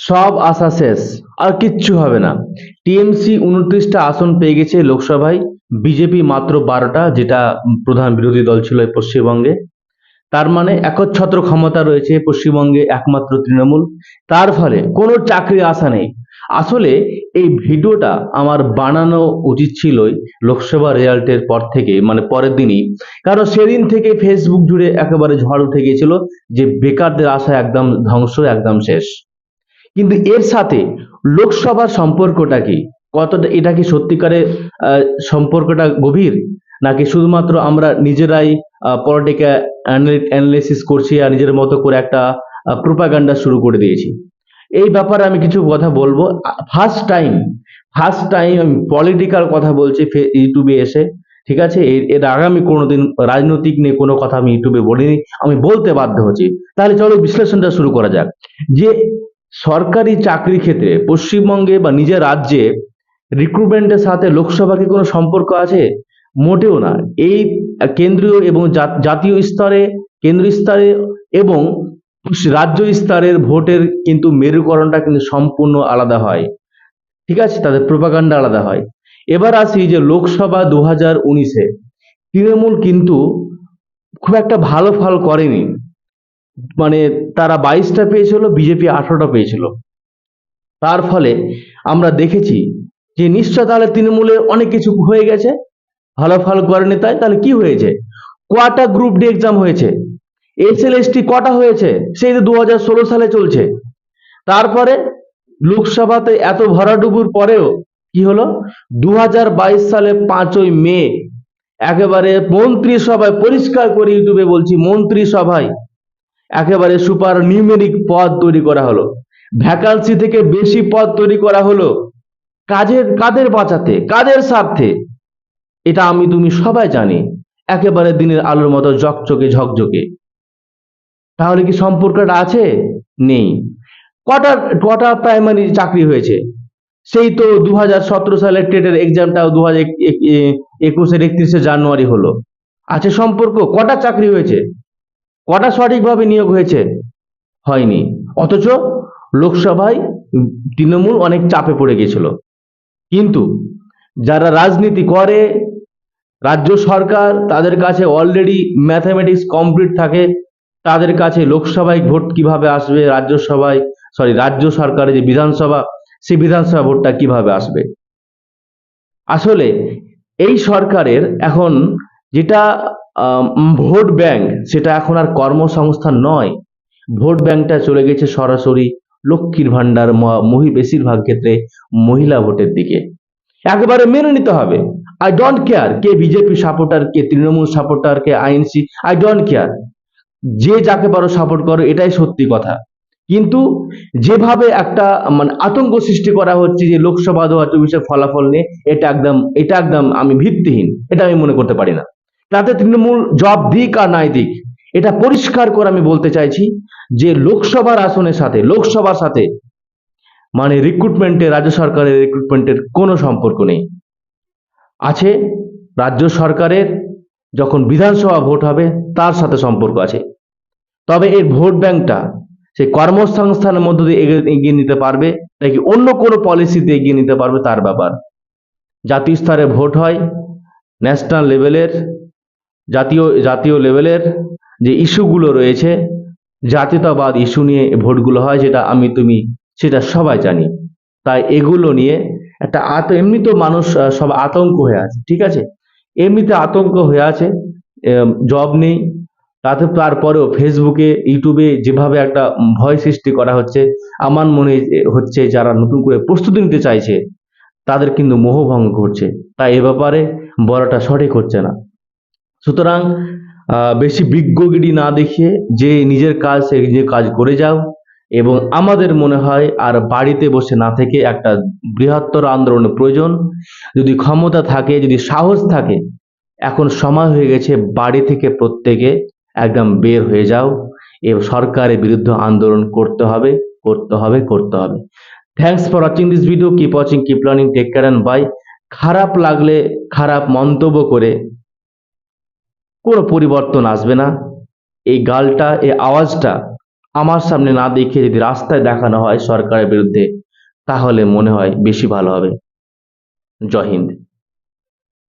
সব আশা শেষ, আর কিচ্ছু হবে না। টিএমসি উনত্রিশটা আসন পেয়ে গেছে লোকসভায়, বিজেপি মাত্র বারোটা, যেটা প্রধান বিরোধী দল ছিল পশ্চিমবঙ্গে। তার মানে একচ্ছত্র ক্ষমতা রয়েছে পশ্চিমবঙ্গে একমাত্র তৃণমূল। তার ফলে কোনো চাকরির আশা নেই। আসলে এই ভিডিওটা আমার বানানো উচিত ছিলই লোকসভা রেজাল্টের পর থেকে মানে পরের দিনই। কারণ সেদিন থেকে ফেসবুক জুড়ে একেবারে ঝড় উঠে গিয়েছিল যে বেকারদের আশা একদম ধ্বংস, একদম শেষ। কিন্তু এর সাথে লোকসভার সম্পর্কটা কি? কতটা, এটা কি সত্যিকারের সম্পর্কটা গভীর? নাকি শুধুমাত্র আমরা নিজেরাই পলিটিক্যাল অ্যানালিসিস করছি আর নিজের মতো করে একটা প্রোপাগান্ডা শুরু করে দিয়েছি? এই ব্যাপারে আমি কিছু কথা বলব। ফার্স্ট টাইম ফার্স্ট টাইম আমি পলিটিক্যাল কথা বলছি ইউটিউবে এসে, ঠিক আছে? এর এর আগে আমি কোনোদিন রাজনৈতিক নিয়ে কোনো কথা আমি ইউটিউবে বলিনি, আমি বলতে বাধ্য হচ্ছি। তাহলে চলো বিশ্লেষণটা শুরু করা যাক। যে সরকারি চাকরি ক্ষেত্রে, পশ্চিমবঙ্গে বা নিজের রাজ্যে রিক্রুটমেন্টের সাথে লোকসভাকে কোনো সম্পর্ক আছে? মোটেও না। এই কেন্দ্রীয় এবং জাতীয় স্তরে কেন্দ্রীয় স্তরে এবং রাজ্য স্তরের ভোটের কিন্তু মেরুকরণটা কিন্তু সম্পূর্ণ আলাদা হয়। ঠিক আছে? তাদের প্রোপাগান্ডা আলাদা হয়। এবার আসি যে লোকসভা দু হাজার উনিশে। তৃণমূল কিন্তু খুব একটা ভালো ফল করেনি। মানে তারা বাইশটা পেয়েছিল, বিজেপি আঠারোটা পেয়েছিল। তার ফলে আমরা দেখেছি যে নিশ্চয় তাহলে তৃণমূলে অনেক কিছু হয়ে গেছে। ভালো ফল করেনি তাই তাহলে কি হয়েছে? কটা গ্রুপ ডি এক্সাম হয়েছে? এস এল কটা হয়েছে? সেই দু হাজার ষোলো সালে চলছে। তারপরে লোকসভাতে এত ভরাডুবুর পরেও কি হলো? দু সালে পাঁচই মে, একেবারে মন্ত্রিসভায় পরিষ্কার করে ইউটিউবে বলছি, মন্ত্রিসভায় একেবারে সুপার নিউমেরিক পদ তৈরি করা হলো। ভ্যাকান্সি থেকে বেশি পদ তৈরি করা হলো কাজের, কাদের বাঁচাতে, কাদের স্বার্থে? এটা আমি, তুমি সবাই জানি। একেবারে দিনের আলোর মতো ঝকঝকে ঝকঝকে। তাহলে কি সম্পর্কটা আছে? নেই। কটা কটা প্রাইমারি চাকরি হয়েছে? সেই তো দু হাজার সতেরো সালের টেটের এক্সামটাও দু হাজার একুশের একত্রিশে জানুয়ারি হলো। আছে সম্পর্ক? কটা চাকরি হয়েছে? কটা সঠিকভাবে নিয়োগ হয়েছে? হয়নি। অথচ লোকসভায় তৃণমূল অনেক চাপে পড়ে গেছিল কিন্তু যারা রাজনীতি করে, রাজ্য সরকার তাদের কাছে অলরেডি ম্যাথামেটিক্স কমপ্লিট থাকে, তাদের কাছে লোকসভায় ভোট কীভাবে আসবে, রাজ্যসভায় সরি রাজ্য সরকারের যে বিধানসভা, সেই বিধানসভা ভোটটা কীভাবে আসবে? আসলে এই সরকারের এখন যেটা ভোট ব্যাংক, সেটা এখন আর কর্মসংস্থান নয়। ভোট ব্যাংকটা চলে গেছে সরাসরি লক্ষ্মীর ভান্ডার মহি, বেশিরভাগ ক্ষেত্রে মহিলা ভোটের দিকে। একেবারে মেনে নিতে হবে। আই ডোন্ট কেয়ার কে বিজেপি সাপোর্টার কে তৃণমূল সাপোর্টার কে আইএনসি আই ডোন্ট কেয়ার যে যাকে পারো সাপোর্ট করো, এটাই সত্যি কথা। কিন্তু যেভাবে একটা মানে আতঙ্ক সৃষ্টি করা হচ্ছে যে লোকসভা দু হাজার চব্বিশের ফলাফল নিয়ে, এটা একদম এটা একদম আমি ভিত্তিহীন, এটা আমি মনে করতে পারি না। তাতে তৃণমূল জব দিক আর নাই দিক, এটা পরিষ্কার করে আমি বলতে চাইছি যে লোকসভার আসনের সাথে, লোকসভার সাথে মানে রিক্রুটমেন্টে রাজ্য সরকারের রিক্রুটমেন্টের কোনো সম্পর্ক নেই। আছে, রাজ্য সরকারের যখন বিধানসভা ভোট হবে, তার সাথে সম্পর্ক আছে। তবে এর ভোট ব্যাংকটা সেই কর্মসংস্থানের মধ্য দিয়ে এগিয়ে এগিয়ে নিতে পারবে, নাকি অন্য কোনো পলিসিতে এগিয়ে নিতে পারবে, তার ব্যাপার। জাতীয় স্তরে ভোট হয় ন্যাশনাল লেভেলের জাতীয় জাতীয় লেভেলের যে ইস্যুগুলো রয়েছে, জাতীয়তাবাদ ইস্যু নিয়ে ভোটগুলো হয়, যেটা আমি, তুমি, সেটা সবাই জানি। তাই এগুলো নিয়ে একটা আত, এমনি তো মানুষ সব আতঙ্ক হয়ে আছে, ঠিক আছে? এমনিতে আতঙ্ক হয়ে আছে জব নেই, তাতে তারপরেও ফেসবুকে ইউটিউবে যেভাবে একটা ভয় সৃষ্টি করা হচ্ছে, আমার মনে হচ্ছে যারা নতুন করে প্রস্তুতি নিতে চাইছে, তাদের কিন্তু মোহভঙ্গ করছে। তাই এ ব্যাপারে বলাটা সঠিক হচ্ছে না। সুতরাং বেশি বিজ্ঞগিরি না দেখিয়ে যে নিজের কাজ, সে নিজের কাজ করে যাও এবং আমাদের মনে হয় আর বাড়িতে বসে না থেকে একটা বৃহত্তর আন্দোলনের প্রয়োজন। যদি ক্ষমতা থাকে, যদি সাহস থাকে, এখন সময় হয়ে গেছে বাড়ি থেকে প্রত্যেকে একদম বের হয়ে যাও। এবং সরকারের বিরুদ্ধে আন্দোলন করতে হবে করতে হবে করতে হবে। Thanks for watching this video keep watching keep learning take care and bye খারাপ লাগলে খারাপ মন্তব্য করে কোনো পরিবর্তন আসবে না। এই গালটা, এই আওয়াজটা আমার সামনে না দেখে যদি রাস্তায় দেখানো হয় সরকারের বিরুদ্ধে, তাহলে মনে হয় বেশি ভালো হবে। জয় হিন্দ।